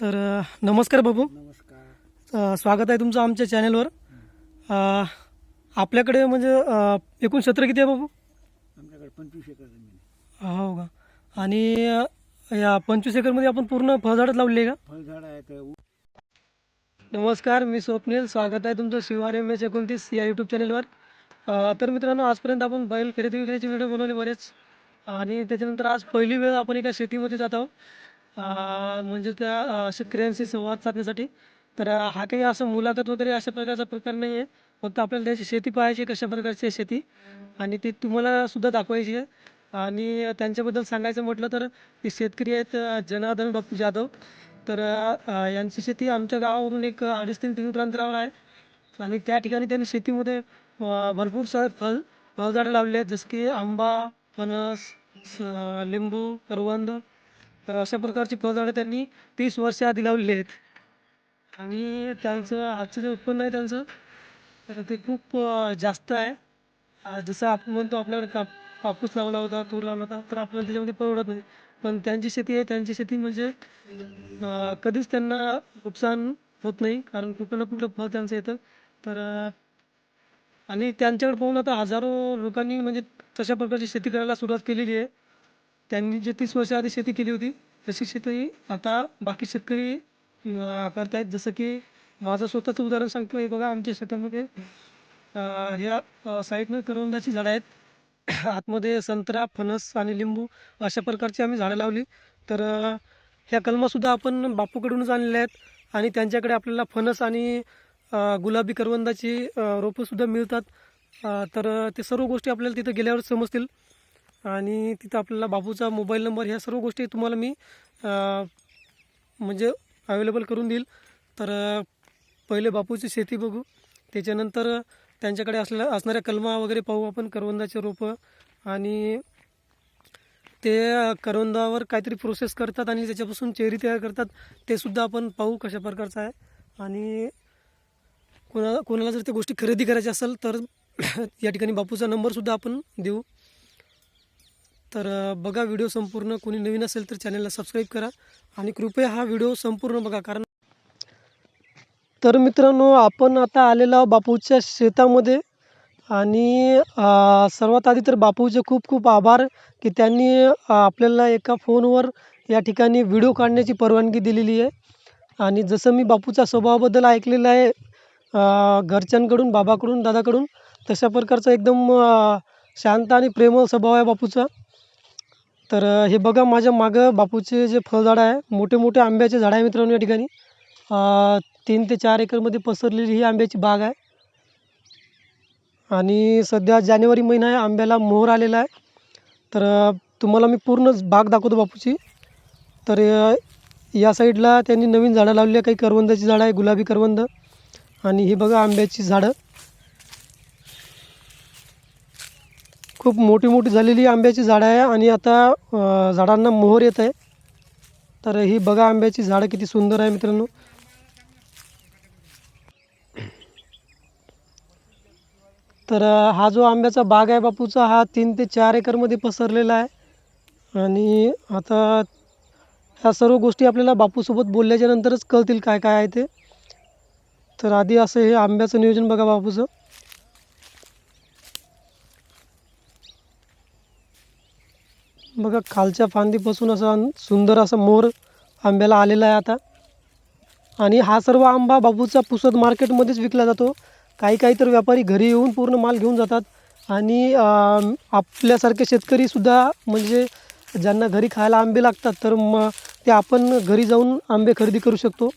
तर नमस्कार बाबू. नमस्कार. स्वागत आहे तुमचं आमच्या चॅनलवर. आपल्याकडे म्हणजे एकूण क्षेत्र किती आहे बाबू? आमच्याकडे पंचवीस एकर जमीन आहे. हो का? आणि या पंचवीस एकरमध्ये आपण पूर्ण फळझाडच लावली आहे का? फळझाड आहेत ऊ- नमस्कार मी स्वप्नील. स्वागत आहे तुमचं शिवार एम एस एकोणतीस या यूट्यूब चॅनलवर. तर मित्रांनो आजपर्यंत आपण बैल खरेदी विक्रीचे व्हिडिओ बनवले बरेच. आणि त्याच्यानंतर आज पहिली वेळ आपण एका शेतीमध्ये जात आहोत. अ, म्हणजे त्या अ, शेतकऱ्यांशी संवाद साधण्यासाठी. तर अ, हा काही असं मुलाखत वगैरे अशा प्रकारचा प्रकार नाही आहे फक्त आपल्याला त्याची शेती पाहायची आहे, कशा प्रकारची आहे शेती. आणि ती तुम्हाला सुद्धा दाखवायची आहे. आणि त्यांच्याबद्दल सांगायचं म्हटलं तर ते शेतकरी आहेत अ, जनार्दन बापू जाधव. तर अ, यांची शेती आमच्या गावावरून एक अडीच तीन किलोमीटर अंतरावर आहे. आणि त्या ठिकाणी त्यांनी शेतीमध्ये अ, भरपूर सारे फळ फळझाडं लावली आहेत. जसं की आंबा फणस स- लिंबू करवंद. तर अशा प्रकारची फळझाडं त्यांनी तीस वर्ष आधी लावलेली आहेत. आणि त्यांचं आजचं जे उत्पन्न आहे त्यांचं तर ते खूप जास्त आहे. जसं आपण म्हणतो आपल्याकडे काप कापूस लावला होता तूर लावला होता तर आपल्याला त्याच्यामध्ये परवडत नाही. पण त्यांची शेती आहे त्यांची शेती म्हणजे कधीच त्यांना नुकसान होत नाही कारण कुठलं ना कुठलं फळ त्यांचं येतं. तर आणि त्यांच्याकडे पाहून आता हजारो लोकांनी म्हणजे तशा प्रकारची शेती करायला सुरुवात केलेली आहे. त्यांनी जे तीस वर्ष आधी शेती केली होती तशी शेतकरी आता बाकी शेतकरी करत करतायत. जसं की माझं स्वतःचं उदाहरण सांगतो. हे बघा आमच्या शेतामध्ये ह्या साईडनं करवंदाची झाडं आहेत. आतमध्ये संत्रा फणस आणि लिंबू अशा प्रकारची आम्ही झाडं लावली. तर ह्या कलमासुद्धा आपण बापूकडूनच आणलेल्या आहेत. आणि त्यांच्याकडे आपल्याला फणस आणि गुलाबी करवंदाची रोपंसुद्धा मिळतात. तर ते सर्व गोष्टी आपल्याला तिथं गेल्यावर समजतील. आणि तिथं आपल्याला बाबूचा मोबाईल नंबर ह्या सर्व गोष्टी तुम्हाला मी म्हणजे अवेलेबल करून देईल. तर पहिले बापूची शेती बघू. त्याच्यानंतर त्यांच्याकडे असलेल्या असणाऱ्या कलमा वगैरे पाहू आपण करवंदाचे रोपं. आणि ते करवंदावर काहीतरी प्रोसेस करतात आणि त्याच्यापासून चेरी तयार करतात. ते सुद्धा आपण पाहू कशा प्रकारचं आहे. आणि कोणा कोणाला जर त्या गोष्टी खरेदी करायच्या असेल तर या ठिकाणी बापूचा नंबरसुद्धा आपण देऊ. तर बघा व्हिडिओ संपूर्ण. कोणी नवीन असेल तर चॅनलला सबस्क्राईब करा. आणि कृपया हा व्हिडिओ संपूर्ण बघा कारण तर मित्रांनो आपण आता आलेलो आहोत बापूच्या शेतामध्ये. आणि सर्वात आधी तर बापूचे खूप खूप आभार की त्यांनी आपल्याला एका फोनवर या ठिकाणी व्हिडिओ काढण्याची परवानगी दिलेली आहे. आणि जसं मी बापूच्या स्वभावाबद्दल ऐकलेलं आहे घरच्यांकडून बाबाकडून दादाकडून तशा प्रकारचा एकदम शांत आणि प्रेमळ स्वभाव आहे बापूचा. तर हे बघा माझ्या मागं बापूचे जे फळझाडं आहे मोठे मोठे आंब्याचे झाडं आहे मित्रांनो या ठिकाणी. तीन ते चार एकरमध्ये पसरलेली ही आंब्याची बाग आहे. आणि सध्या जानेवारी महिना आहे आंब्याला मोहर आलेला आहे. तर तुम्हाला मी पूर्ण बाग दाखवतो बापूची. तर या साईडला त्यांनी नवीन झाडं लावली आहे काही करवंदाची झाडं आहे गुलाबी करवंद. आणि हे बघा आंब्याची झाडं. खूप मोठी मोठी झालेली आंब्याची झाडं आहे आणि आता झाडांना मोहर येत आहे. तर ही बघा आंब्याची झाडं किती सुंदर आहे मित्रांनो. तर हा जो आंब्याचा बाग आहे बापूचा हा तीन ते चार एकरमध्ये पसरलेला आहे. आणि आता ह्या सर्व गोष्टी आपल्याला बापूसोबत बोलल्याच्या नंतरच कळतील काय काय आहे ते. तर आधी असं हे आंब्याचं नियोजन बघा बापूचं. बघा खालच्या फांदीपासून असा सुंदर असा मोर आंब्याला आलेला आहे आता. आणि हा सर्व आंबा बाबूचा पुसद मार्केटमध्येच विकला जातो. काही काही तर व्यापारी घरी येऊन पूर्ण माल घेऊन जातात. आणि आपल्यासारखे शेतकरीसुद्धा म्हणजे ज्यांना घरी खायला आंबे लागतात तर मग ते आपण घरी जाऊन आंबे खरेदी करू शकतो.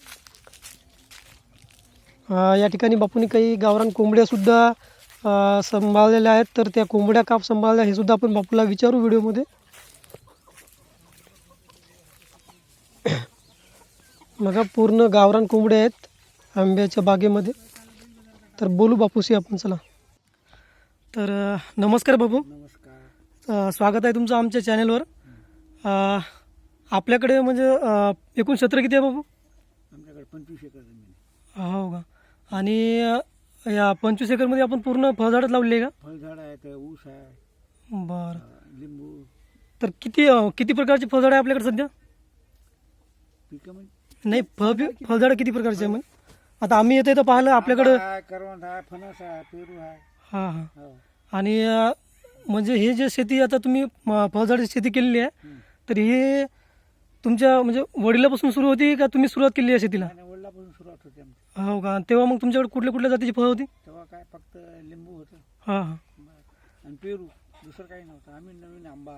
या ठिकाणी बापूंनी काही गावरान कोंबड्यासुद्धा सांभाळलेल्या आहेत. तर त्या कोंबड्या काप सांभाळल्या हे सुद्धा आपण बापूला विचारू व्हिडिओमध्ये. बघा पूर्ण गावरान कोंबड्या आहेत आंब्याच्या बागेमध्ये. तर बोलू बापूशी आपण चला. तर नमस्कार बापू. नमस्कार. स्वागत आहे तुमचं आमच्या चॅनलवर. आपल्याकडे म्हणजे एकूण क्षेत्र किती आहे बापू? आमच्याकडे पंचवीस एकर आहे. हो का? आणि या पंचवीस एकरमध्ये आपण पूर्ण फळझाडच लावली आहे का? फळझाड आहेत ऊस आहे बरं. लिंबू. तर किती किती प्रकारची फळझाडं आहे आपल्याकडे सध्या? नाही फळ फळझाडं किती प्रकारचे आहे मग? आता आम्ही येतो तर पाहिलं आपल्याकडं करवंद आहे फणस आहे पेरू आहे. हां हां. हो. आणि अं, म्हणजे हे जे शेती आता तुम्ही म, फळझाडाची शेती केलेली आहे. तर हे तुमच्या म्हणजे वडिलापासून सुरू होती का तुम्ही सुरुवात केली आहे शेतीला? आणि वडिलापासून सुरुवात होती आमची. हो का? तेव्हा मग तुमच्याकडे कुठल्या कुठल्या जातीची फळं होती? तेव्हा काय फक्त लिंबू होतं. हां हां. आणि पेरू दुसरं काही नव्हतं. आम्ही नवीन आंबा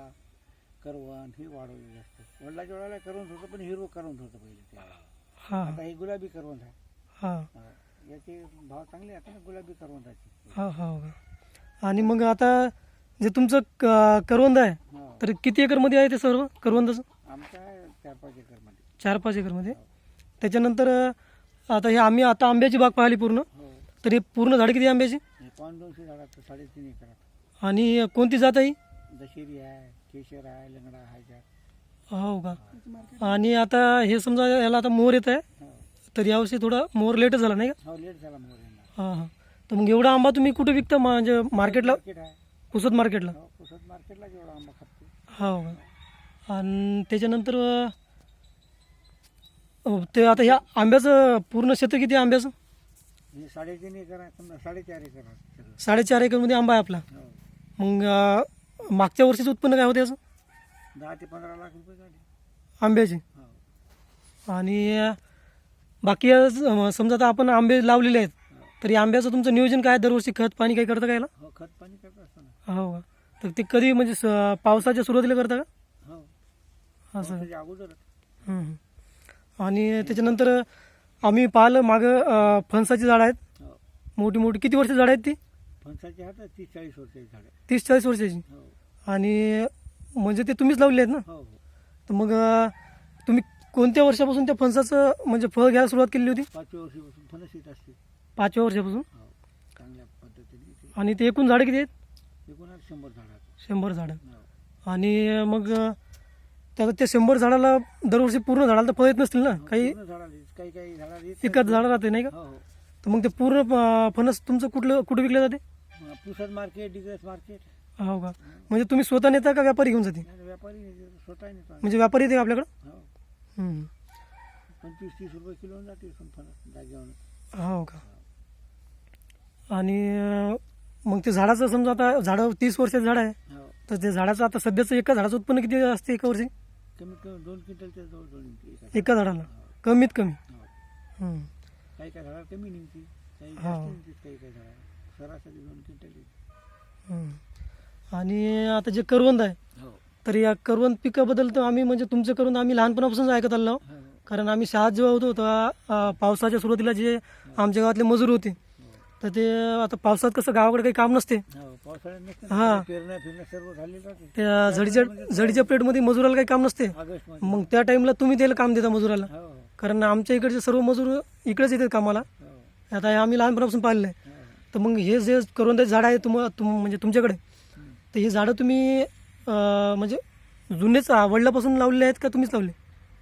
करवंद हे वाढवले जास्त वडिलाच्या वेळेला करवंद होतं पण हिरवं करवंद होतं पहिले. हां. आता हे गुलाबी करवंद आहे हां. हा. याचे भाव चांगले आहेत ना गुलाबी करवंदाचे हां हां का आणि मग आता जे तुमचं क- करवंद आहे हो. तर किती एकरमध्ये आहे ते सर्व करवंदाचं? आमचा आहे चार पाच एकरमध्ये? चार पाच एकरमध्ये त्याच्यानंतर अं, आता हे आम्ही आता आंब्याची बाग पाहिली पूर्ण. हो. तर हे पूर्ण झाड किती आहे आंब्याची? हे पाऊण दोनशे झाडाचं साडेतीन एकरात. आणि कोणती जात आहे? ही? दशेरी आहे केशर आहे लंगडा आहे हो का? आणि आता हे समजा याला आता मोर येत आहे हो तर यावर्षी थोडा मोर लेटच झाला नाही का? हो लेट झाला मोर यांना. हां हां. तर मग एवढा आंबा तुम्ही कुठे विकता? म्हणजे मार्केटला मार्केट आहे. पुसत मार्केटला हो पुसद मार्केटला जेवढा आंबा खपतो हो का? आणि त्याच्यानंतर अं, ते आता ह्या आंब्याचं पूर्ण क्षेत्र किती आहे आंब्याचं? हे साडेतीन एकर आहे समजा साडेचार एकर आहे. सगळं साडेचार एकरमध्ये आंबा आहे आपला. हो. मग अं, मागच्या वर्षीचं उत्पन्न काय होतं याचं? दहा ते पंधरा लाख रुपये झाले. आंब्याचे? हो. आणि बाकी आज, अं, समजा आता आपण आंबे लावलेले आहेत हो. तर आंब्याचं तुमचं नियोजन काय आहे? दरवर्षी? खत पाणी काही करता का याला? हो खत पाणी करत असताना हो का? तर ते कधी म्हणजे स- पावसाच्या सुरुवातीला करता का? हो. असं. अगोदर. आणि त्याच्यानंतर आम्ही पाहिलं मागं अं, फणसाची झाडं आहेत. हो. मोठी मोठी. किती वर्ष झाडं आहेत ती? फणसाची हात तीस चाळीस वर्षाची झाड तीस चाळीस वर्षाची. हो. आणि म्हणजे ते तुम्हीच लावले आहेत ना? हो हो. तर मग तुम्ही कोणत्या वर्षापासून त्या फणसाचं म्हणजे फळ घ्यायला सुरुवात केली होती? पाचव्या वर्षीपासून फणस येत असते पाचव्या वर्षापासून? हो चांगल्या पद्धतीने येते. आणि ते एकूण झाडं किती आहेत? शंभर झाडं आणि मग अं, त्यात त्या शंभर झाडाला दरवर्षी पूर्ण झाडाला तर फळ येत नसतील ना? काही एकाच झाडं राहते नाही का? तर मग ते पूर्ण फणस तुमचं कुठलं कुठं विकलं जाते? Pusad market Digras market. हो का? म्हणजे तुम्ही स्वतः नेता का व्यापारी घेऊन जाते? व्यापारी नेते, स्वतः नेतो आम्ही. म्हणजे व्यापारी येते का आपल्याकडं? हो. हं. पंचवीस तीस रुपये किलो जाते इथून फणस जागेवर हो का? आणि अं, मग ते झाडाचं समजा आता झाडं तीस वर्षाचं झाड आहे हो. तर ते झाडाचं आता सध्याचं एका झाडाचं उत्पन्न किती असते एका वर्षी? कमीत कमी दोन क्विंटलच्या जवळ जवळ निघते एका एका झाडाला? कमीत कमी? हो. हं. काही काही झाडाला कमी निघते काही हो. जास्त निघते काही काही झाडाला. सरासरी दोन क्विंटल येते. हं. आणि आता जे करवंद आहे हो. तर या करवंद पिकाबद्दल तर आम्ही म्हणजे तुमचं करवंद आम्ही लहानपणापासून ऐकत आलो. हो. कारण आम्ही शाळेत जेव्हा होतो तेव्हा पावसाच्या सुरुवातीला जे आमच्या गावातले मजूर होते तर ते आता पावसात कसं गावाकडे काही काम नसते. हो हा. त्या झडीच्या झडीच्या प्लेटमध्ये मजुराला काही काम नसते. मग त्या टाईमला तुम्ही त्याला काम देता मजुराला. कारण आमच्या इकडचे सर्व मजूर इकडेच येतात कामाला. आता हे आम्ही लहानपणापासून पाहिलेलं आहे. तर मग हे जे करवंदाचे झाड आहे तुम म्हणजे तुमच्याकडे. तर ही झाडं तुम्ही अं, म्हणजे जुनेच वडिलापासून लावलेले आहेत का तुम्हीच लावले?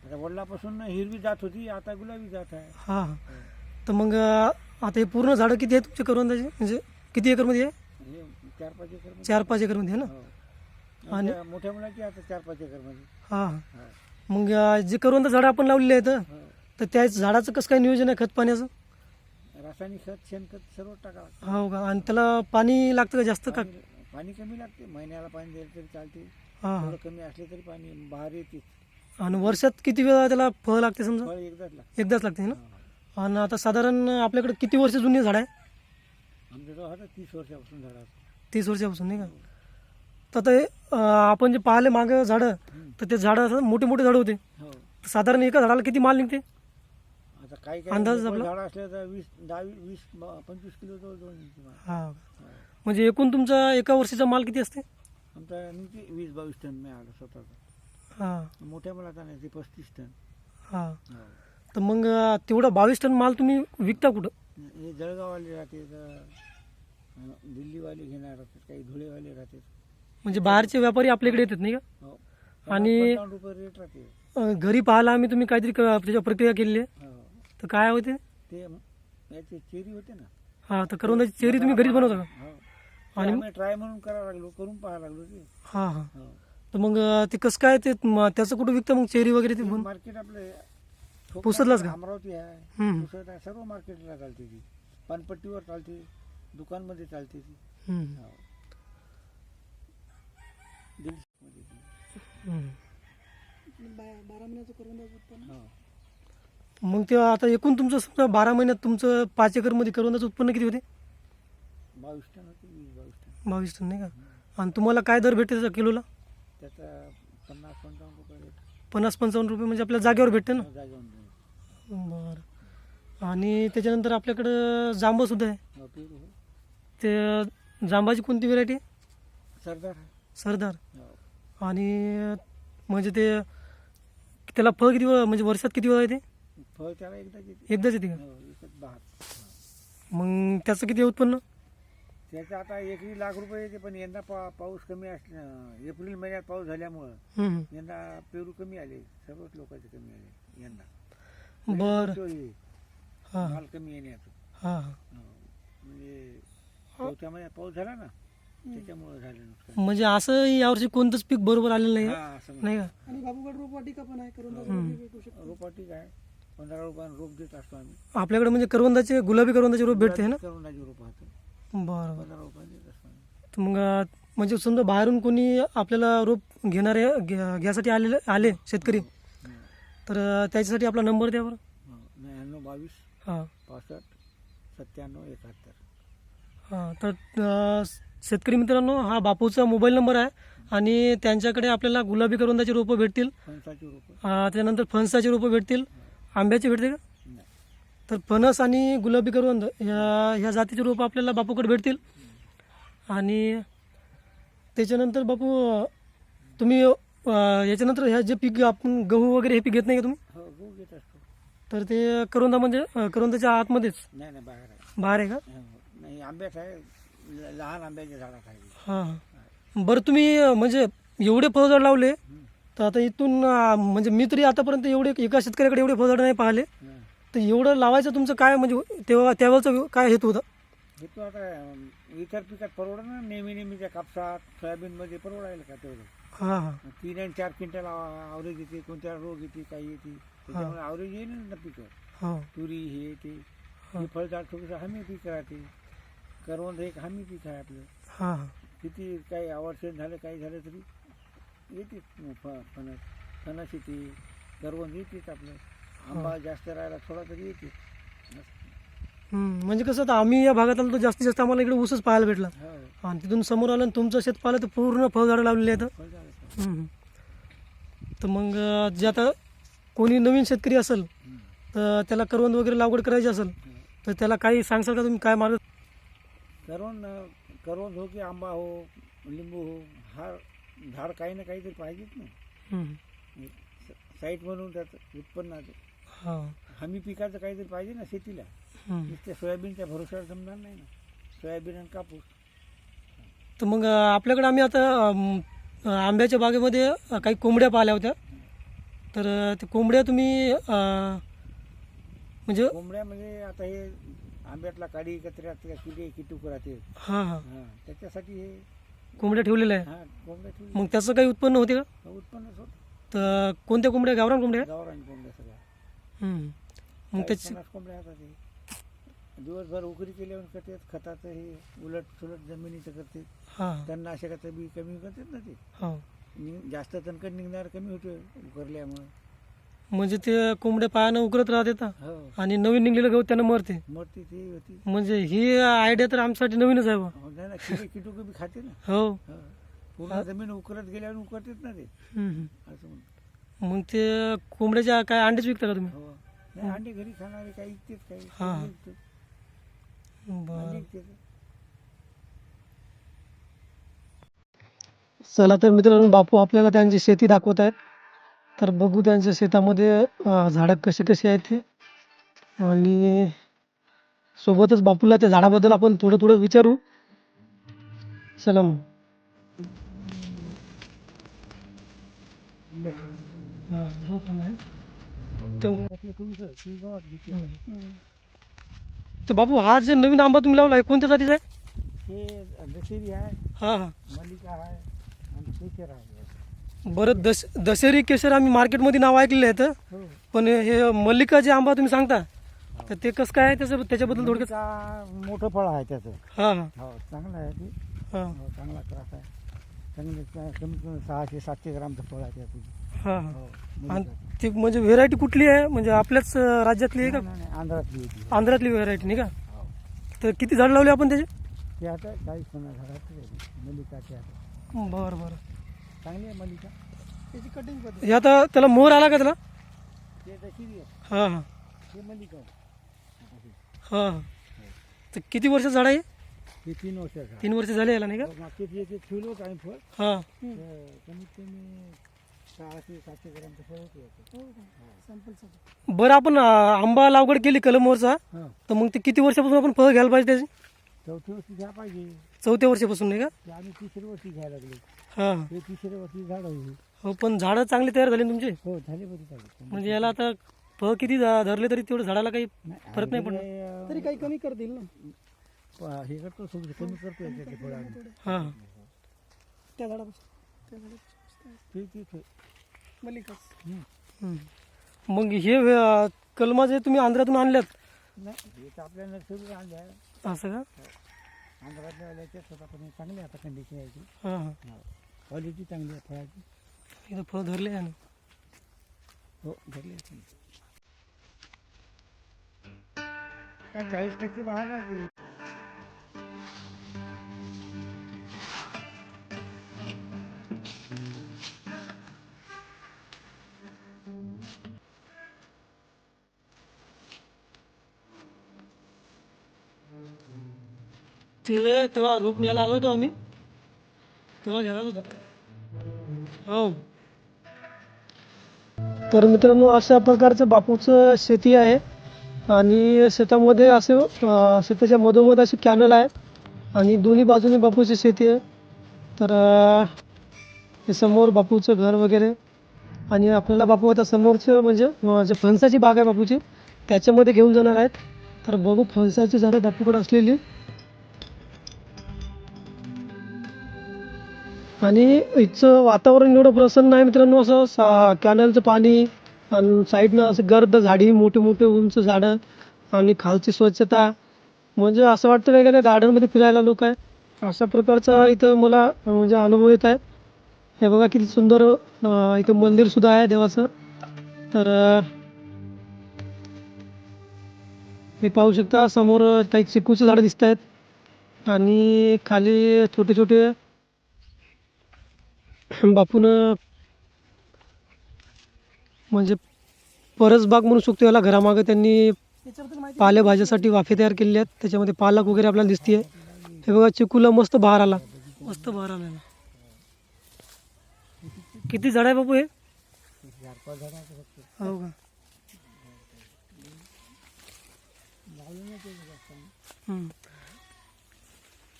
आता वडिलापासून हिरवी जात होती आता गुलाबी जात आहे. हां हां. तर मग अं, आता हे पूर्ण झाडं किती आहेत तुमच्या करवंदाचे म्हणजे किती एकरमध्ये आहे? हे चार पाच एकरमध्ये चार पाच एकरमध्ये आहे ना? हो. आणि- मोठ्या मुलाची आता चार पाच एकरमध्ये हां हां. हो. मग अं, जे करवंद झाडं आपण लावलेली आहेत हो. तर त्या झाडाचं कसं काय नियोजन आहे खत पाण्याचं? रासायनिक खत शेणखत सर्व टाका. हो का? आणि त्याला पाणी लागतं का जास्त का? पाणी कमी लागते महिन्याला पाणी दिलं तरी चालते. हां हां. थोडं कमी असले तरी पाणी बाहेर येते. आणि वर्षात किती वेळा त्याला फळ लागते समजा? फळ एकदाच लागते. एकदाच लागते ना? हो. आणि आता साधारण आपल्याकडे किती वर्ष जुनी झाड आहे आता तीस वर्षापासून झाड तीस वर्षापासून नाही का? तर ते अं, आपण जे पाहिले मागं झाडं तर ते झाडं असं मोठे मोठे झाडं होते. हो. साधारण एका झाडाला किती माल निघते? आता काही काही अंदाज आपला? झाडं असले तर वीस दहा वीस पंचवीस किलो जवळ माल. हा. हो. म्हणजे एकूण तुमचा एका वर्षाचा माल किती असते? आमचा निघते वीस बावीस टन मिळाला स्वतःचा. हा. मोठ्या मुलाचा नाही ते पस्तीस टन. हा. हो. तर मग अं, तेवढा बावीस टन माल तुम्ही विकता कुठं? हे जळगाववाले राहते तर अं, दिल्लीवाले घेणार राहतात काही धुळेवाले राहतात म्हणजे बाहेरचे व्यापारी आपल्याकडे येतात नाही का? हो. आणि- पंचावन्न रुपये रेट राहते. अं, घरी पाहायला आम्ही तुम्ही काहीतरी क- त्याच्या प्रक्रिया केलेली आहे. हो. तर काय होते? ते याचे चेरी होते ना. हा तर करवंदाची चेरी तुम्ही घरीच बनवता का? हो. आणि- आणि ट्राय म्हणून करावं लागलो करून पाहायला लागलो ते हा हा हो तर मग अं, ते कसं काय ते म- त्याचं कुठं विकतं मग चेरी वगैरे ते बनवून मार्केट आपलं खूप पुसतलाच का? अमरावती आहे हम्म. पुसत आहे सर्व मार्केटला चालते ती पानपट्टीवर चालते दुकानमध्ये चालते ती हम्म. हो. दीडशेमध्ये ती. हम्म. हो. मग ते आता एकूण तुमचं समजा बारा महिन्यात तुमचं पाच एकरमध्ये करवंदाचं उत्पन्न किती होते बावीस टन होते बावीस टन नाही का? आणि तुम्हाला काय दर भेटते त्याचा किलोला? त्याचा पन्नास पंचावन्न रुपये रेट पन्नास पंचावन्न रुपये म्हणजे आपल्या जागेवर भेटते ना? जागेवर मिळेल. बरं. आणि त्याच्यानंतर आपल्याकडं जांबसुद्धा आहे. हो, पेरू हो. ते जांबाची कोणती व्हेरायटी सरदार. आहे सरदार. हो. आणि म्हणजे ते त्याला फळ किती वेळ म्हणजे वर्षात किती वेळा येते? फळ त्याला एकदा एकदाच येते का? हो, एकच बहात मग त्याचं किती उत्पन्न? त्याचं आता एकरी लाख रुपये येते पण यंदा पा पाऊस कमी असल्या एप्रिल महिन्यात पाऊस झाल्यामुळं हम्म. यंदा पेरू कमी आले सर्वच लोकांचे कमी आले यंदा. बरं. तो हे, हां. माल कमी येण्याचं हां. हो. म्हणजे चौथ्या महिन्यात पाऊस झाला ना त्याच्यामुळे झालं नुकसान. म्हणजे असं यावर्षी कोणतंच पीक बरोबर आलेलं नाही हा असं नाही का? आणि बाबूगड रोपवाटिका पण आहे करून. भेटू शकतो. रोपाटी काय पंधरा रुपयानं रोप देत असतो आम्ही. आपल्याकडे म्हणजे करवंदाचे गुलाबी करवंदाचे रोप भेटते ना? करुणाची रोप होतं बरं बरं. तर मग म्हणजे समजा बाहेरून कोणी आपल्याला रोप घेणारे घ्या- घ्यासाठी आलेले आले शेतकरी. तर त्याच्यासाठी आपला नंबर द्या बरं. हो. नव्याण्णव बावीस हां. पासष्ट सत्त्याण्णव एकाहत्तर. हां तर अं, शेतकरी मित्रांनो हा बापूचा मोबाईल नंबर आहे आणि त्यांच्याकडे आपल्याला गुलाबी करवंदाची रोपं भेटतील. फणसाची रोपं. अं, त्यानंतर फणसाची रोपं भेटतील. आंब्याची भेटते का? तर फणस आणि गुलाबी करवंद ह्या ह्या जातीचे रोपं आपल्याला बापूकडे भेटतील. आणि त्याच्यानंतर बापू तुम्ही अं, याच्यानंतर ह्या जे पीक आपण गहू वगैरे हे पीक घेत नाही का तुम्ही? हो गहू घेत असतो. तर ते करवंदामध्ये अं, करवंदाच्या आतमध्येच? नाही नाही बाहेर आहे. बाहेर आहे का? हो. नाही आंब्यात आहे. ल- लहान आंब्याच्या झाडात आहे हां. बरं तुम्ही अं, म्हणजे एवढे फळझाड लावले हं. तर आता इथून अं, म्हणजे मी तरी आतापर्यंत एवढे एका शेतकऱ्याकडे एवढे फळझाड नाही पाहिले. हं. तर एवढं लावायचं तुमचं काय म्हणजे तेव्हा त्यावेळेचं काय हेतू होता? हे तो आता इतर पिकात परवडा ना? नेहमी नेहमीच्या कापसात सोयाबीनमध्ये परवडायला का तेवढं? हां हां. तीन आणि चार क्विंटल आवरेज येते कोणत्या रोग येते काही येते? त्याच्यामुळे आवरेज येईल ना पिकं. हां. तुरी हे ते. हे. फळझाड थोडंसं हमी पीक राहते. करवंद एक हमी पीक आहे आपलं. हां हां. किती काही आवर्षण झालं काही झालं तरी फ फणस. फणस येते करवंद येतेच आपलं. आंबा जास्त राहिला थोडा तरी येते. हम्म, म्हणजे कसं आता आम्ही या भागात आलो तर जास्तीत जास्त आम्हाला इकडे ऊसच पाहायला भेटला. हो. आणि तिथून समोर आलं आणि तुमचं शेत पाहिलं तर पूर्ण फळझाडं लावलेली आहेत. फळझाड हम्म. तर मग अं, जे आता कोणी नवीन शेतकरी असेल तर त्याला करवंद वगैरे लागवड करायची असेल तर त्याला काही सांगसाल का तुम्ही? काय मार्ग? करवंद करवंद हो की आंबा हो लिंबू हो हा झाड काही ना काहीतरी पाहिजेच ना. हम्म. साईट म्हणून त्याचं उत्पन्नाचं हां हमी पिकाचं काहीतरी पाहिजे ना शेतीला. नुसत्या सोयाबीनच्या भरोश्यावर जमणार नाही ना. सोयाबीन आणि कापूस. तर मग आपल्याकडे आम्ही आता आंब्याच्या बागेमध्ये काही कोंबड्या पाहिल्या होत्या. तर त्या कोंबड्या तुम्ही म्हणजे? कोंबड्या म्हणजे आता हे आंब्यातला काडी कचऱ्यात किडे किटूक राहते. हां हां. हा त्याच्यासाठी हे कोंबड्या ठेवलेल्या आहे हा कोंबड्या ठेवली मग त्याचं काही उत्पन्न होते का? उत्पन्नच होत. तर कोणत्या कोंबड्या? गावरान कोंबड्या? गावरान कोंबड्या. मग त्याची कोंबड्या दिवसभर उकरी केल्यावर करतात खताचं हे उलट सुलट जमिनीचं करते हां. तणनाशकाचं बी कमी करतात ना ते. हां. नि- जास्त तणकट निघणार कमी होते उकरल्यामुळे. म्हणजे ते कोंबड्या पायानं उकरत राहते ना? हो. आणि नवीन निघलेलं गहू त्यानं मरते. मरती ती होती. म्हणजे ही आयडिया तर आमच्यासाठी नवीनच आहे बा. हो नाही ना किडे किटूक बी खाते ना. हो. हो. पूर्ण जमीन उकरत गेल्यावर उकरतेच ना ते. हम्म. असं म्हणतो मग ते कोंबड्याच्या काय अंडेच विकता का तुम्ही? हो. नाही अंडी घरी खाणारे काही काही. हा. अंडी विकतात. अंडी बरं विकतात. चला तर मित्रांनो बापू आपल्याला त्यांची शेती दाखवत आहेत. तर बघू त्यांच्या शेतामध्ये अं, झाडं कसे कसे आहेत ते आणि सोबतच बापूला त्या झाडाबद्दल आपण थोडं थोडं विचारू. चला मग. हा, हा पण आहे. तर- हम्म. तर बापू हा जे नवीन आंबा तुम्ही लावला आहे कोणत्या जातीचा आहे हे दशेरी आहे हा हा मल्लिका आहे आणि केशर आहे बरं दश दशेरी केशर आम्ही मार्केटमध्ये नाव ऐकलेलं आहे तर हो पण हे मल्लिका जे आंबा तुम्ही सांगता तर ते कसं काय आहे त्याचं त्याच्याबद्दल थोडक्यात का मोठं फळ आहे त्याचं हां हां हो चांगलं आहे ते हां हो चांगला त्रास आहे चांगले कमीत कमी सहाशे सातशे ग्रामचं फळ आहे त्याचं हां. हां हो आणि. ती म्हणजे व्हेरायटी कुठली आहे? म्हणजे आपल्याच राज्यातली आहे का? नाही, आंध्रातली होती आंध्रातली व्हेरायटी नाही का? हो. तर किती झाड लावले आपण त्याचे? ते आता चाळीस पन्नास झाडाची आहे मलिका ते आता. बरं बरं. चांगली आहे मलिका त्याची कटिंग पद्धत. हे आता त्याला मोर आला का त्याला? ते तशी आहे. हां हां. ते मलिका आहे. हां. हां तर किती वर्ष झाड आहे ते तीन वर्षाचं आहे. तीन वर्ष झाले याला नाही का? हो, मागचे ते एक ठेवलं होतं आम्ही फळ हां. तर कमीत कमी सहाशे सातशे ग्रामचं फळ होतं याचं. हो का? सॅम्पलसाठी. बरं आपण अं, आंबा लागवड केली कलमवरचा हां. तर मग ते किती वर्षापासून आपण फळ घ्यायला पाहिजे त्याची? चौथी वर्षी घ्या पाहिजे. चौथ्या वर्षापासून नाही का? ते आम्ही तिसऱ्या वर्षी घ्यायला लागले. हां. हे तिसऱ्या वर्षी झाड आहे. हो पण झाडं चांगली तयार झाली ना तुमची? हो झाले म्हणजे याला आता फळ किती झा- धरले तरी तेवढं झाडाला काही फरक नाही पडणार. तरी काही कमी करतील ना. हे करतो सगळं कमी करतो याच्यातले फळ आम्ही. हां. त्या झाडापासून. त्या झाडापासून. ते ते ते. मल्लिकाच हं. हम्म. मग हे अं, कलमा जे तुम्ही आंध्रातून आणल्यात? हे आपल्या असं का? आंध्रातल्या आल्याच्या स्वतः पण हे चांगले आता कंडिशन आहे ती हां हां. क्वालिटी चांगली आहे फळाची. इथं फळ धरले आहे ना? हो धरली आहे. काय चाळीस टक्के नाही. तिला तेव्हा रूप न्यायला आलो होतो आम्ही तेव्हा घ्यायला होता. हो. तर मित्रांनो अशा प्रकारचं बापूचं शेती आहे. आणि शेतामध्ये असे अं, शेताच्या मधोमध असे कॅनल आहे आणि दोन्ही बाजूने बापूची शेती आहे. तर अं, हे समोर बापूचं घर वगैरे. आणि आपल्याला बापू आता समोरचं म्हणजे अं, जे फणसाची बाग आहे बापूची त्याच्यामध्ये घेऊन जाणार आहेत. तर बघू फणसाची झाडं बापूकडे असलेली. आणि इथचं वातावरण एवढं प्रसन्न आहे मित्रांनो असं सा कॅनलचं पाणी आणि साईडनं असं गर्द झाडी मोठे मोठे उंच झाडं आणि खालची स्वच्छता. म्हणजे असं वाटतं काय काय गार्डनमध्ये फिरायला लोक आहे? अशा प्रकारचा इथं मला म्हणजे अनुभव येत आहे. हे बघा किती सुंदर इथं मंदिरसुद्धा आहे देवाचं. तर मी हे पाहू शकता समोर काही चिकूचे झाडं दिसत आहेत आणि खाली छोटे छोटे बापून म्हणजे परसबाग म्हणू शकतो याला घरामागं त्यांनी पालेभाज्यासाठी वाफे तयार केलेले आहेत त्याच्यामध्ये पालक वगैरे आपल्याला दिसते हे बघा चिकूला मस्त बहार आला मस्त बहार आला. किती झाड आहे बापू हे. हो का हम्म.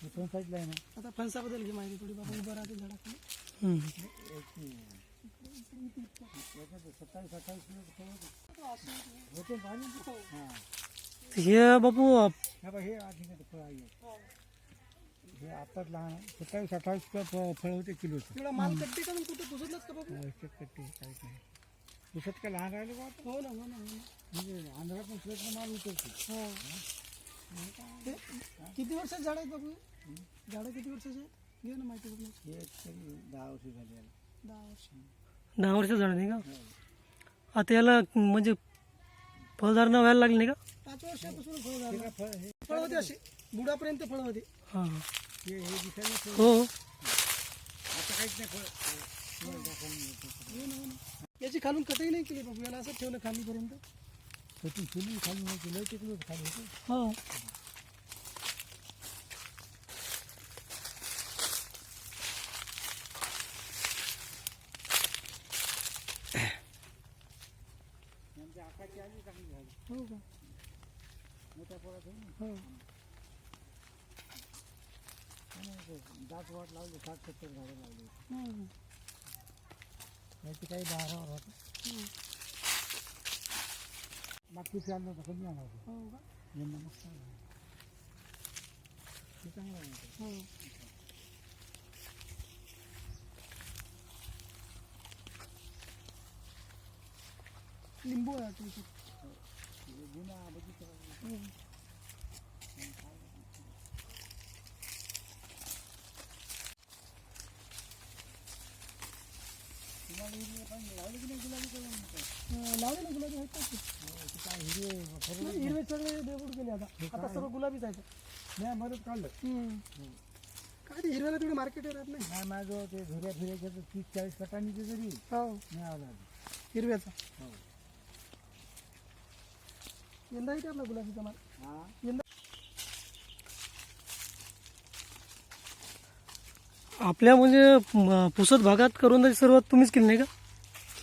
पण साईडला आहे ना आता फणसाबद्दल घे माहिती थोडी बाबा उभं राहते झाडाखाली. हम्म. होते पाणी हाँ हे बापू हा बघ हे अधिक फळ आहे. हे आताच लहान आहे. सत्तावीस अठ्ठावीस किलो फळ होते माल कट्टे का मग कुठे पुसतलाच का बाबू आवश्यक कट्टी काहीच पुसत का लहान राहिले बा? हो ना हो ना हो ना. म्हणजे आंध्रातून सुरतला माल उतरतो. हो. किती वर्षाचे झाड आहेत बाबू? झाडं किती वर्षाचे आहेत? घे ना माहिती. हे तरी दहा वर्ष झाली याला. दहा वर्ष. दहा वर्ष नाही का? आता याला म्हणजे फळधारणा व्हायला लागली नाही का? पाच वर्षापासून फळ हे झालं फळ हे फळ होते असे बुडापर्यंत फळ होते हां. हे हे दिसायला फळ हो. आता काहीच नाही फळ हो ना हो ना. याची खालून कटही नाही केली बाबू. याला असं ठेवलं खालीपर्यंत फुली खाली नाही केलं तिकडे खाली होतं. हो म्हणजे आकाशी आली चांगली झाली हो का मोठ्या फळात आहे ना हो आणि दाट वाट लावली साठ सत्तर झाडं लावली त्याची काही बारावर होतं मागची आणलं होतं कमी आणलं होतं हो का यंदा मस्त आहे. ते चांगलं आहे. लिंबू आहे लावले ना गुलाबी आहेत हिरवे सगळे देवूड गेले आता आता सर्व गुलाबीच आहेत नाही मदत काढलं काय ते हिरव्याला तेवढे मार्केट राहत नाही नाही माझं ते झुऱ्या फिरायचं तीस चाळीस कटांनी ते जरी हो? नाही आला हिरव्याचा हो यंदा येते आपला गुलाबीचा माल यंदा आपल्या म्हणजे म, पुसद भागात करवंदाची सुरुवात तुम्हीच केली नाही का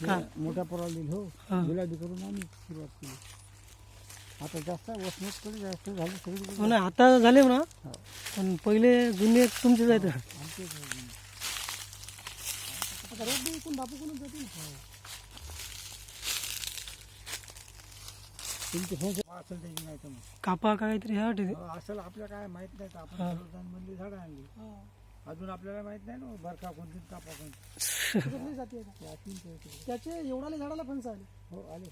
हा. मोठ्या पोराला दिली हो हा. गुलाबी करून आम्ही सुरुवात केली आता जास्त वसमत जास्त झालं सगळी हो ना आता झाले म्हणा हो. पण पहिले जुने आमचेच आहे. आता रोज बी इकून बापू कोणच जाते ना तुमची फोन असेल त्याची नाही तर मग कापा काहीतरी ह्या हो, असेल आपल्याला काय माहीत नाही तर आपण हा. झाडं आणली हा. अजून आपल्याला माहित नाही ना बरका कोणती कापा कोणती. त्याच्यात जाती आहे असतील ते इकडे. त्याचे एवढाले झाडाला फणस आले. हो आले.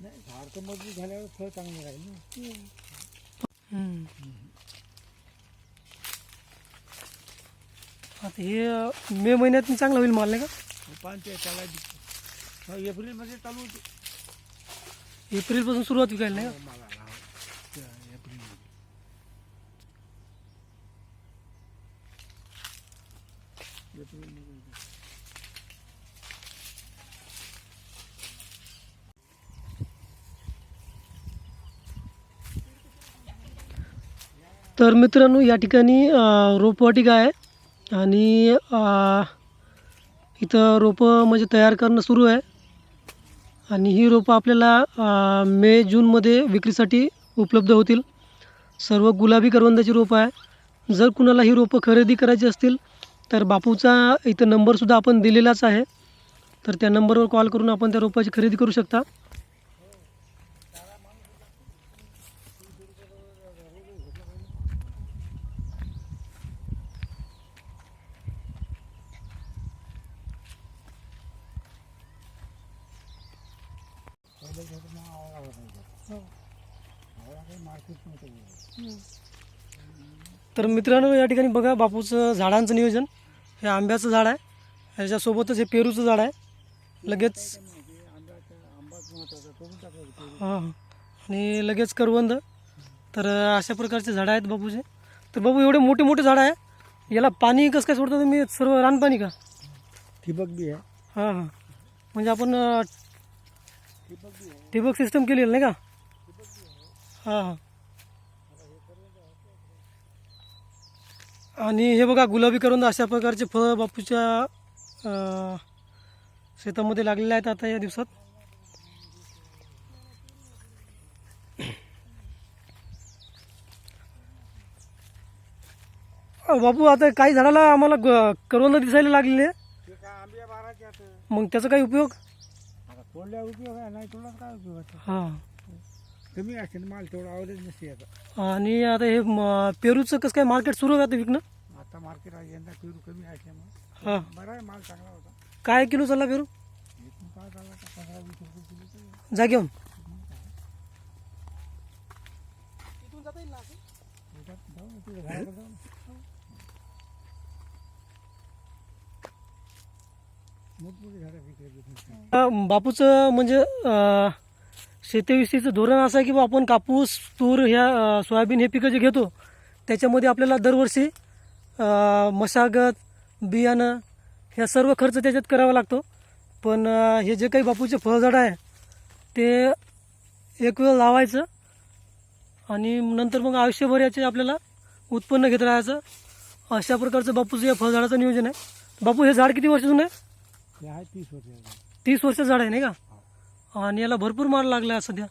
नाही झाड तर मज़बूत झाल्यावर फळ चांगलं राहील ना. हम्म. आता हे मे महिन्यात चांगला होईल माल नाही का? पानचे त्याला हो, एप्रिलमध्ये चालू होते. एप्रिल पासून सुरुवात विकायला नाही का? मला तर मित्रांनो या ठिकाणी रोपवाटिका आहे आणि इथं रोपं म्हणजे तयार करणं सुरू आहे. आणि ही रोपं आपल्याला मे जूनमध्ये विक्रीसाठी उपलब्ध होतील. सर्व गुलाबी करवंदाची रोपं आहे. जर कुणाला ही रोपं खरेदी करायची असतील तर बापूचा इथं नंबरसुद्धा आपण दिलेलाच आहे. तर त्या नंबरवर कॉल करून आपण त्या रोपाची खरेदी करू शकता पहिले घर मग आवळा होता हो आवळा काही मार्केट नव्हतं एवढं. हम्म. तर मित्रांनो या ठिकाणी बघा बापूचं झाडांचं नियोजन. हे आंब्याचं झाड आहे. ह्याच्यासोबतच हे पेरूचं झाड आहे. लगेच. हां आणि लगेच करवंद. तर अशा प्रकारचे झाडं आहेत बापूचे. तर बाबू एवढे मोठे मोठे झाडं आहे. याला पाणी कसं काय सोडता तुम्ही? सर्व रानपाणी का? ठिबक बी आहे. हां हां. म्हणजे आपण ठिबक सिस्टम केलेलं नाही का? हां हां. आणि हे बघा गुलाबी करवंद अशा प्रकारचे फळं बापूच्या शेतामध्ये लागलेले आहेत आता या दिवसात. बापू आता काही झाडाला आम्हाला करवंद दिसायला लागलेले. मग त्याचा काही उपयोग? उपयोग आहे नाही तोडला काय उपयोग हां. कमी असते ना माल तेवढा आवडेल नसते आता. आणि आता हे म- पेरूचं कसं काय मार्केट सुरू आहे आता विकणं? आता मार्केट आहे यंदा पेरू कमी असल्यामुळे हां. बरा आहे माल चांगला होता. काय किलो चालला पेरू? एकूण काय चालला होता पंधरा वीस रुपये किलो तर जागेहून इथून जाता येईल ना असं? याच्यात जाऊ ना तिथे घराकडे जाऊ ना. मोठमोठी झाडं विकले अं, बापूचं म्हणजे अं, शेतीविषयीचं धोरण असं आहे की बा आपण कापूस तूर ह्या सोयाबीन हे पिकं जे घेतो त्याच्यामध्ये आपल्याला दरवर्षी मशागत बियाणं ह्या सर्व खर्च त्याच्यात करावा लागतो. पण हे जे काही बापूचे फळझाडं आहे ते एक वेळ लावायचं आणि नंतर मग आयुष्यभर याचे आपल्याला उत्पन्न घेत राहायचं. अशा प्रकारचं बापूचं या फळझाडाचं नियोजन आहे. बापू हे झाड किती वर्ष जुनं आहे? ते आहे तीस वर्ष तीस वर्ष झाड आहे नाही का? आणि याला भरपूर माल लागला आहे सध्या.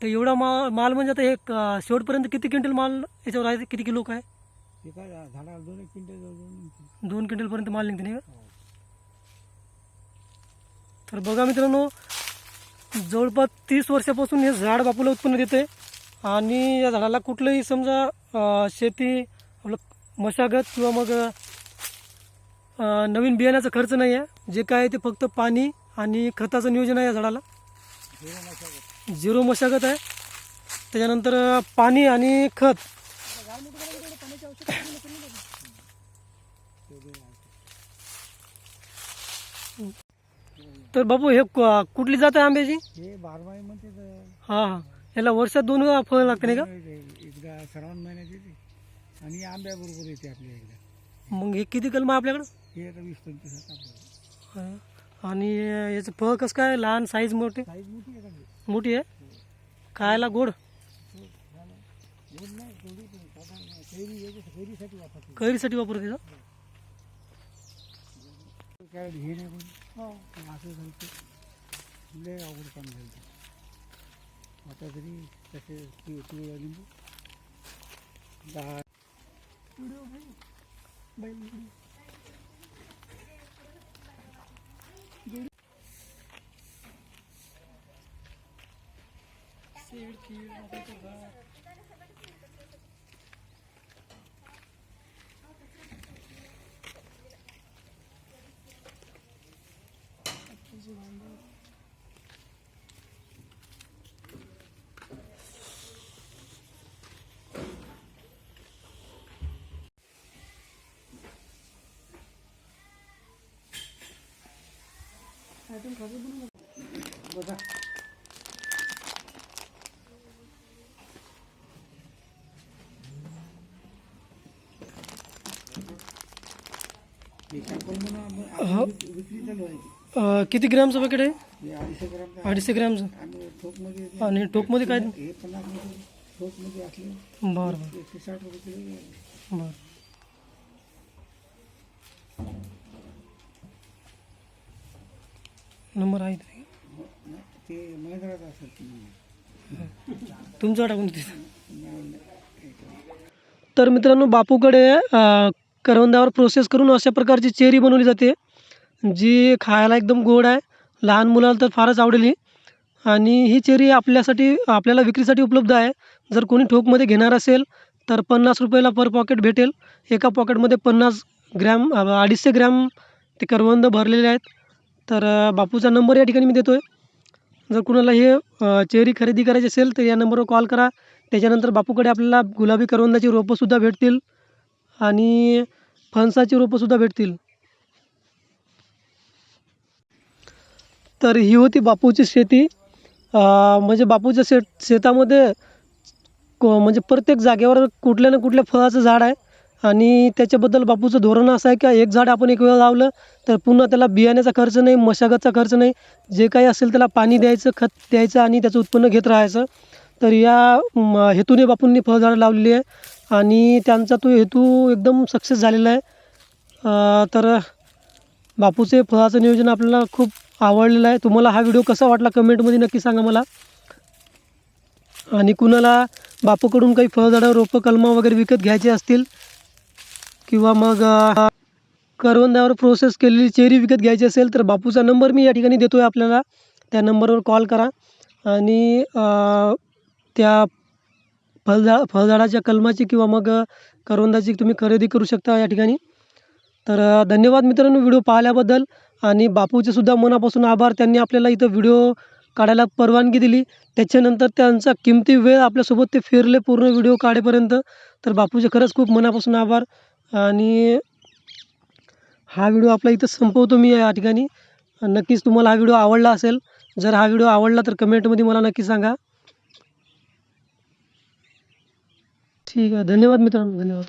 तर एवढा माल माल म्हणजे आता एक अं, शेवटपर्यंत किती क्विंटल माल याच्यावर आहे? किती किलो काय? झाडाला दोन एक क्विंटल दोन क्विंटलपर्यंत माल निघते नाही का? तर बघा मित्रांनो जवळपास तीस वर्षापासून हे झाड बापूला उत्पन्न देते आणि या झाडाला कुठलंही समजा शेती आपलं मशागत किंवा मग नवीन बियाण्याचा खर्च नाही आहे जे काय आहे ते फक्त पाणी आणि खताचं नियोजन आहे या झाडाला. झिरो मशागत आहे. त्याच्यानंतर पाणी आणि खत. तर बापू हे कुठली जात आहे आंब्याची? हे बारमाही म्हणते तर हां हां. याला वर्षात दोन वेळा फळ लागते नाही का? एकदा श्रावण महिन्यात येते. आणि आंब्याबरोबर येते आपल्या एकदा मग हे किती कलम आपल्याकडं? हे वीस पंचवीस. आणि याचं फळ कसं काय? लहान साईज मोठे. मोठी आहे? खायला गोड. गोड. कैरी याच्या कैरीसाठी वापरते आता तरी तसे लिंबू दहा बैल व्हिडिओ. सीड, कीड, मातीचं झाड. आत्ताची भांडं. आयटम खाली बनवू नका. बघा हे sample म्हणून आपण- हो. आपण विक्री चालू आहे ती. हो. किती ग्रॅमचं पॅकेट आहे अडीचशे ग्रॅमचं आणि टोकमध्ये काय? बर बर. बर. नंबर आहे तुमचा टाकून तर मित्रांनो बापूकडे करवंदावर प्रोसेस करून अशा प्रकारची चेरी बनवली जाते. जी खायला एकदम गोड आहे. लहान मुलाला तर फारच आवडेल ही. आणि ही चेरी आपल्यासाठी आपल्याला विक्रीसाठी उपलब्ध आहे. जर कोणी ठोकमध्ये घेणार असेल तर पन्नास रुपयाला पर पॉकेट भेटेल. एका पॉकेटमध्ये पन्नास ग्रॅम अडीचशे ग्रॅम ते करवंद भरलेले आहेत. तर बापूचा नंबर या ठिकाणी मी देतो आहे जर कुणाला हे चेरी खरेदी करायची असेल तर या नंबरवर कॉल करा. त्याच्यानंतर बापूकडे आपल्याला गुलाबी करवंदाची रोपंसुद्धा भेटतील. आणि फणसाची रोपंसुद्धा भेटतील. तर ही होती बापूची शेती. म्हणजे बापूच्या शेत शेतामध्ये को म्हणजे प्रत्येक जागेवर कुठल्या ना कुठल्या फळाचं झाड आहे. आणि त्याच्याबद्दल बापूचं धोरण असं आहे की एक झाड आपण एक वेळ लावलं तर पुन्हा त्याला बियाण्याचा खर्च नाही मशागतचा खर्च नाही. जे काही असेल त्याला पाणी द्यायचं खत द्यायचं आणि त्याचं उत्पन्न घेत राहायचं. तर या हेतूने बापूंनी फळझाडं लावलेली आहे. आणि त्यांचा तो हेतू एकदम सक्सेस झालेला आहे. तर बापूचे फळाचं नियोजन आपल्याला खूप आवडलेलं आहे. तुम्हाला हा व्हिडिओ कसा वाटला कमेंटमध्ये नक्की सांगा मला. आणि कुणाला बापूकडून काही फळझाडं रोपं कलमं वगैरे विकत घ्यायचे असतील किंवा मग करवंदावर प्रोसेस केलेली चेरी विकत घ्यायची असेल तर बापूचा नंबर मी या ठिकाणी देतो आहे आपल्याला. त्या नंबरवर कॉल करा. आणि त्या फळझा फळझाडाच्या कलमाची किंवा मग करवंदाची तुम्ही खरेदी करू शकता या ठिकाणी. तर धन्यवाद मित्रांनो व्हिडिओ पाहिल्याबद्दल आणि बापूचे सुद्धा मनापासून आभार. त्यांनी आपल्याला इथं व्हिडिओ काढायला परवानगी दिली. त्याच्यानंतर त्यांचा किमती वेळ आपल्यासोबत ते फिरले पूर्ण व्हिडिओ काढेपर्यंत. तर बापूचे खरंच खूप मनापासून आभार. आणि हा व्हिडिओ आपला इथं संपवतो मी या ठिकाणी. नक्कीच तुम्हाला हा व्हिडिओ आवडला असेल. जर हा व्हिडिओ आवडला तर कमेंटमध्ये मला नक्की सांगा. ठीक आहे. धन्यवाद मित्रांनो धन्यवाद.